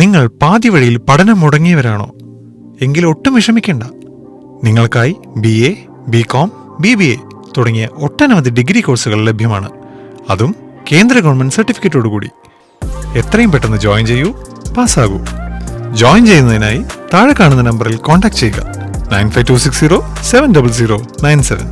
നിങ്ങൾ പാതി വഴിയിൽ പഠനം മുടങ്ങിയവരാണോ? എങ്കിൽ ഒട്ടും വിഷമിക്കേണ്ട. നിങ്ങൾക്കായി B A B com B B A തുടങ്ങിയ ഒട്ടനവധി ഡിഗ്രി കോഴ്സുകൾ ലഭ്യമാണ്. അതും കേന്ദ്ര ഗവൺമെന്റ് സർട്ടിഫിക്കറ്റോടുകൂടി എത്രയും പെട്ടെന്ന് ജോയിൻ ചെയ്യൂ പാസ്സാകൂ. ജോയിൻ ചെയ്യുന്നതിനായി താഴെ കാണുന്ന നമ്പറിൽ കോൺടാക്ട് ചെയ്യുക. Nine five two six zero seven double zero nine seven.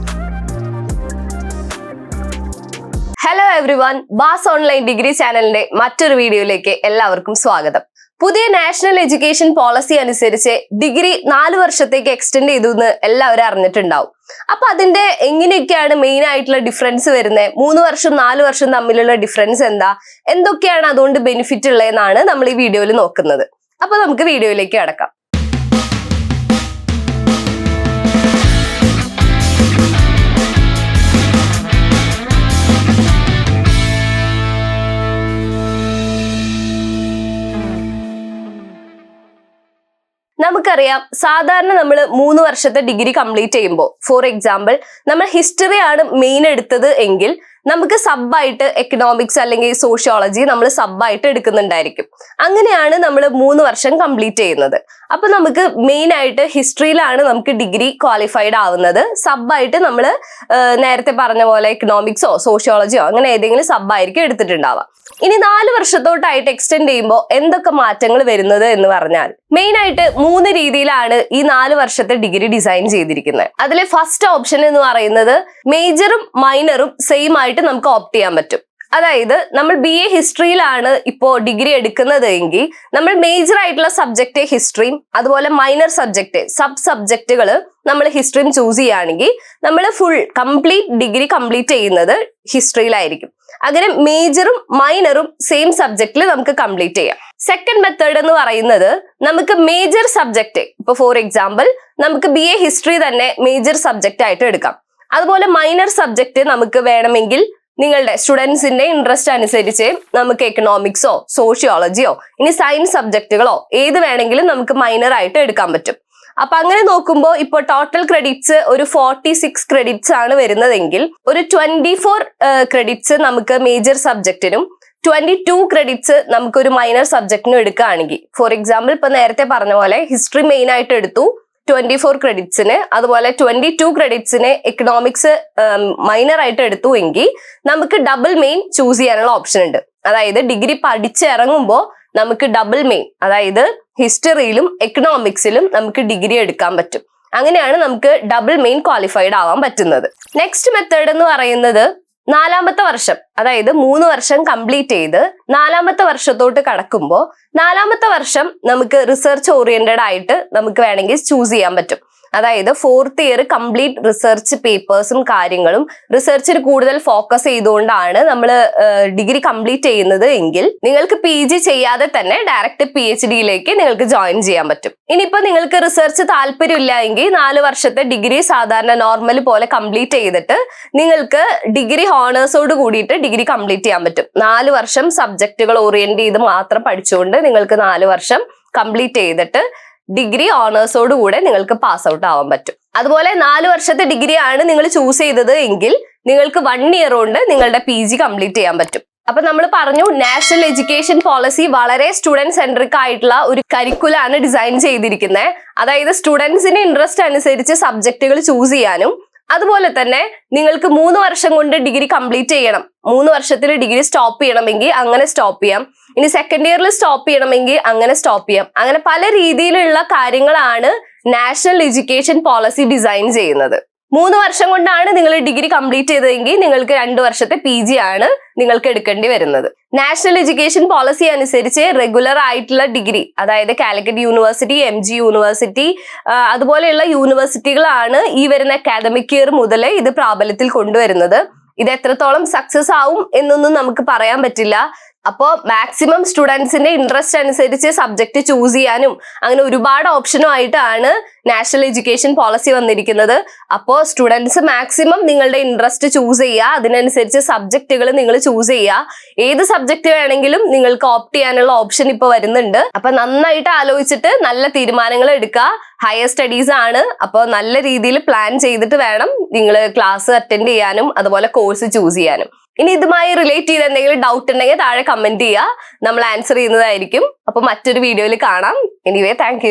Hello everyone bass online degree ചാനലിന്റെ മറ്റൊരു വീഡിയോയിലേക്ക് എല്ലാവർക്കും സ്വാഗതം. പുതിയ നാഷണൽ എഡ്യൂക്കേഷൻ പോളിസി അനുസരിച്ച് ഡിഗ്രി നാല് വർഷത്തേക്ക് എക്സ്റ്റെൻഡ് ചെയ്തു എന്ന് എല്ലാവരും അറിഞ്ഞിട്ടുണ്ടാവും. അപ്പൊ അതിന്റെ എങ്ങനെയൊക്കെയാണ് മെയിൻ ആയിട്ടുള്ള ഡിഫറൻസ് വരുന്നത് മൂന്ന് വർഷം നാല് വർഷം തമ്മിലുള്ള ഡിഫറൻസ് എന്താ? എന്തൊക്കെയാണ് അതുകൊണ്ട് ബെനിഫിറ്റ് ഉള്ളതെന്നാണ് നമ്മൾ ഈ വീഡിയോയിൽ നോക്കുന്നത്. അപ്പൊ നമുക്ക് വീഡിയോയിലേക്ക് കടക്കാം. നമുക്കറിയാം സാധാരണ നമ്മൾ മൂന്ന് വർഷത്തെ ഡിഗ്രി കംപ്ലീറ്റ് ചെയ്യുമ്പോൾ ഫോർ എക്സാമ്പിൾ നമ്മൾ ഹിസ്റ്ററി ആണ് മെയിൻ എടുത്തത് എങ്കിൽ നമുക്ക് സബായിട്ട് എക്കണോമിക്സ് അല്ലെങ്കിൽ സോഷ്യോളജി നമ്മൾ സബായിട്ട് എടുക്കുന്നുണ്ടായിരിക്കും. അങ്ങനെയാണ് നമ്മൾ മൂന്ന് വർഷം കംപ്ലീറ്റ് ചെയ്യുന്നത്. അപ്പൊ നമുക്ക് മെയിൻ ആയിട്ട് ഹിസ്റ്ററിയിലാണ് നമുക്ക് ഡിഗ്രി ക്വാളിഫൈഡ് ആവുന്നത്. സബായിട്ട് നമ്മൾ നേരത്തെ പറഞ്ഞ പോലെ എക്കണോമിക്സോ സോഷ്യോളജിയോ അങ്ങനെ ഏതെങ്കിലും സബായിരിക്കും എടുത്തിട്ടുണ്ടാവുക. ഇനി നാല് വർഷത്തോട്ടായിട്ട് എക്സ്റ്റെൻഡ് ചെയ്യുമ്പോൾ എന്തൊക്കെ മാറ്റങ്ങൾ വരുന്നത് എന്ന് പറഞ്ഞാൽ മെയിൻ ആയിട്ട് മൂന്ന് രീതിയിലാണ് ഈ നാല് വർഷത്തെ ഡിഗ്രി ഡിസൈൻ ചെയ്തിരിക്കുന്നത് അതിലെ ഫസ്റ്റ് ഓപ്ഷൻ എന്ന് പറയുന്നത് മേജറും മൈനറും സെയിം ആയിട്ട് നമുക്ക് ഓപ്റ്റ് ചെയ്യാൻ പറ്റും. അതായത് നമ്മൾ ബി എ ഹിസ്റ്ററിയിലാണ് ഇപ്പോൾ ഡിഗ്രി എടുക്കുന്നത് എങ്കിൽ നമ്മൾ മേജർ ആയിട്ടുള്ള സബ്ജക്റ്റ് ഹിസ്റ്ററിയും അതുപോലെ മൈനർ സബ്ജക്റ്റ് സബ് സബ്ജക്റ്റുകൾ നമ്മൾ ഹിസ്റ്ററിയും ചൂസ് ചെയ്യുകയാണെങ്കിൽ നമ്മൾ ഫുൾ കംപ്ലീറ്റ് ഡിഗ്രി കംപ്ലീറ്റ് ചെയ്യുന്നത് ഹിസ്റ്ററിയിലായിരിക്കും അങ്ങനെ മേജറും മൈനറും സെയിം സബ്ജക്റ്റിൽ നമുക്ക് കംപ്ലീറ്റ് ചെയ്യാം. സെക്കൻഡ് മെത്തേഡ് എന്ന് പറയുന്നത് നമുക്ക് മേജർ സബ്ജക്റ്റ് ഇപ്പൊ ഫോർ എക്സാമ്പിൾ നമുക്ക് ബി എ ഹിസ്റ്ററി തന്നെ മേജർ സബ്ജക്റ്റ് ആയിട്ട് എടുക്കാം. അതുപോലെ മൈനർ സബ്ജക്റ്റ് നമുക്ക് വേണമെങ്കിൽ നിങ്ങളുടെ സ്റ്റുഡൻസിന്റെ ഇൻട്രസ്റ്റ് അനുസരിച്ച് നമുക്ക് എക്കണോമിക്സോ സോഷ്യോളജിയോ ഇനി സയൻസ് സബ്ജക്റ്റുകളോ ഏത് വേണമെങ്കിലും നമുക്ക് മൈനർ ആയിട്ട് എടുക്കാൻ പറ്റും. അപ്പൊ അങ്ങനെ നോക്കുമ്പോൾ ഇപ്പോൾ ടോട്ടൽ ക്രെഡിറ്റ്സ് ഒരു ഫോർട്ടി സിക്സ് ക്രെഡിറ്റ്സ് ആണ് വരുന്നതെങ്കിൽ ഒരു ട്വന്റി ഫോർ ക്രെഡിറ്റ്സ് നമുക്ക് മേജർ സബ്ജക്റ്റിനും ട്വന്റി ടു ക്രെഡിറ്റ്സ് നമുക്ക് ഒരു മൈനർ സബ്ജക്റ്റിനും എടുക്കുകയാണെങ്കിൽ ഫോർ എക്സാമ്പിൾ ഇപ്പൊ നേരത്തെ പറഞ്ഞ പോലെ ഹിസ്റ്ററി മെയിൻ ആയിട്ട് എടുത്തു ട്വന്റി ഫോർ ക്രെഡിറ്റ്സിന് അതുപോലെ ട്വന്റി ടു ക്രെഡിറ്റ്സിന് എക്കണോമിക്സ് മൈനർ ആയിട്ട് എടുത്തു എങ്കിൽ നമുക്ക് ഡബിൾ മെയിൻ ചൂസ് ചെയ്യാനുള്ള ഓപ്ഷൻ ഉണ്ട്. അതായത് ഡിഗ്രി പഠിച്ചിറങ്ങുമ്പോൾ നമുക്ക് ഡബിൾ മെയിൻ അതായത് ഹിസ്റ്ററിയിലും എക്കണോമിക്സിലും നമുക്ക് ഡിഗ്രി എടുക്കാൻ പറ്റും. അങ്ങനെയാണ് നമുക്ക് ഡബിൾ മെയിൻ ക്വാളിഫൈഡ് ആവാൻ പറ്റുന്നത്. നെക്സ്റ്റ് മെത്തേഡ് എന്ന് പറയുന്നത് നാലാമത്തെ വർഷം അതായത് മൂന്ന് വർഷം കംപ്ലീറ്റ് ചെയ്ത് നാലാമത്തെ വർഷത്തോട്ട് കടക്കുമ്പോൾ നാലാമത്തെ വർഷം നമുക്ക് റിസർച്ച് ഓറിയന്റഡ് ആയിട്ട് നമുക്ക് വേണമെങ്കിൽ ചൂസ് ചെയ്യാൻ പറ്റും. അതായത് ഫോർത്ത് ഇയർ കംപ്ലീറ്റ് റിസർച്ച് പേപ്പേഴ്സും കാര്യങ്ങളും റിസർച്ചിൽ കൂടുതൽ ഫോക്കസ് ചെയ്തുകൊണ്ടാണ് നമ്മൾ ഡിഗ്രി കംപ്ലീറ്റ് ചെയ്യുന്നത് എങ്കിൽ നിങ്ങൾക്ക് പി ജി ചെയ്യാതെ തന്നെ ഡയറക്റ്റ് പി എച്ച് ഡിയിലേക്ക് നിങ്ങൾക്ക് ജോയിൻ ചെയ്യാൻ പറ്റും. ഇനിയിപ്പോൾ നിങ്ങൾക്ക് റിസർച്ച് താല്പര്യമില്ല എങ്കിൽ നാല് വർഷത്തെ ഡിഗ്രി സാധാരണ നോർമൽ പോലെ കംപ്ലീറ്റ് ചെയ്തിട്ട് നിങ്ങൾക്ക് ഡിഗ്രി ഹോണേഴ്സോട് കൂടിയിട്ട് ഡിഗ്രി കംപ്ലീറ്റ് ചെയ്യാൻ പറ്റും. നാല് വർഷം സബ്ജക്റ്റുകൾ ഓറിയന്റ് ചെയ്ത് മാത്രം പഠിച്ചുകൊണ്ട് നിങ്ങൾക്ക് നാല് വർഷം കംപ്ലീറ്റ് ചെയ്തിട്ട് ഡിഗ്രി ഓണേഴ്സോട് കൂടെ നിങ്ങൾക്ക് പാസ് ഔട്ട് ആവാൻ പറ്റും. അതുപോലെ നാല് വർഷത്തെ ഡിഗ്രി ആണ് നിങ്ങൾ ചൂസ് ചെയ്തത് എങ്കിൽ നിങ്ങൾക്ക് വൺ ഇയർ കൊണ്ട് നിങ്ങളുടെ പി ജി കംപ്ലീറ്റ് ചെയ്യാൻ പറ്റും. അപ്പൊ നമ്മൾ പറഞ്ഞു നാഷണൽ എഡ്യൂക്കേഷൻ പോളിസി വളരെ സ്റ്റുഡന്റ് സെൻട്രിക് ആയിട്ടുള്ള ഒരു കരിക്കുലാണ് ഡിസൈൻ ചെയ്തിരിക്കുന്നത് അതായത് സ്റ്റുഡൻസിന്റെ ഇൻട്രസ്റ്റ് അനുസരിച്ച് സബ്ജക്റ്റുകൾ ചൂസ് ചെയ്യാനും അതുപോലെ തന്നെ നിങ്ങൾക്ക് മൂന്ന് വർഷം കൊണ്ട് ഡിഗ്രി കംപ്ലീറ്റ് ചെയ്യണം. മൂന്ന് വർഷത്തിൽ ഡിഗ്രി സ്റ്റോപ്പ് ചെയ്യണമെങ്കിൽ അങ്ങനെ സ്റ്റോപ്പ് ചെയ്യാം. ഇനി സെക്കൻഡ് ഇയറിൽ സ്റ്റോപ്പ് ചെയ്യണമെങ്കിൽ അങ്ങനെ സ്റ്റോപ്പ് ചെയ്യാം. അങ്ങനെ പല രീതിയിലുള്ള കാര്യങ്ങളാണ് നാഷണൽ എഡ്യൂക്കേഷൻ പോളിസി ഡിസൈൻ ചെയ്യുന്നത്. മൂന്ന് വർഷം കൊണ്ടാണ് നിങ്ങൾ ഡിഗ്രി കംപ്ലീറ്റ് ചെയ്തതെങ്കിൽ നിങ്ങൾക്ക് രണ്ട് വർഷത്തെ പി ജി ആണ് നിങ്ങൾക്ക് എടുക്കേണ്ടി വരുന്നത്. നാഷണൽ എഡ്യൂക്കേഷൻ പോളിസി അനുസരിച്ച് റെഗുലർ ആയിട്ടുള്ള ഡിഗ്രി അതായത് Calicut university M G university അതുപോലെയുള്ള യൂണിവേഴ്സിറ്റികളാണ് ഈ വരുന്ന അക്കാദമിക് ഇയർ മുതൽ ഇത് പ്രാബല്യത്തിൽ കൊണ്ടുവരുന്നത്. ഇത് എത്രത്തോളം സക്സസ് ആവും എന്നൊന്നും നമുക്ക് പറയാൻ പറ്റില്ല. അപ്പോൾ മാക്സിമം സ്റ്റുഡൻസിന്റെ ഇൻട്രസ്റ്റ് അനുസരിച്ച് സബ്ജക്ട് ചൂസ് ചെയ്യാനും അങ്ങനെ ഒരുപാട് ഓപ്ഷനും ആയിട്ടാണ് നാഷണൽ എഡ്യൂക്കേഷൻ പോളിസി വന്നിരിക്കുന്നത്. അപ്പോൾ സ്റ്റുഡൻസ് മാക്സിമം നിങ്ങളുടെ ഇൻട്രസ്റ്റ് ചൂസ് ചെയ്യുക. അതിനനുസരിച്ച് സബ്ജക്റ്റുകൾ നിങ്ങൾ ചൂസ് ചെയ്യുക. ഏത് സബ്ജക്ട് വേണമെങ്കിലും നിങ്ങൾക്ക് ഓപ്റ്റ് ചെയ്യാനുള്ള ഓപ്ഷൻ ഇപ്പോൾ വരുന്നുണ്ട്. അപ്പൊ നന്നായിട്ട് ആലോചിച്ചിട്ട് നല്ല തീരുമാനങ്ങൾ എടുക്കുക. ഹയർ സ്റ്റഡീസ് ആണ്. അപ്പോൾ നല്ല രീതിയിൽ പ്ലാൻ ചെയ്തിട്ട് വേണം നിങ്ങൾ ക്ലാസ് അറ്റൻഡ് ചെയ്യാനും അതുപോലെ കോഴ്സ് ചൂസ് ചെയ്യാനും. ഇനി ഇതുമായി റിലേറ്റ് ചെയ്ത് എന്തെങ്കിലും ഡൗട്ട് ഉണ്ടെങ്കിൽ താഴെ കമന്റ് ചെയ്യുക. നമ്മൾ ആൻസർ ചെയ്യുന്നതായിരിക്കും. അപ്പൊ മറ്റൊരു വീഡിയോയിൽ കാണാം. Anyway thank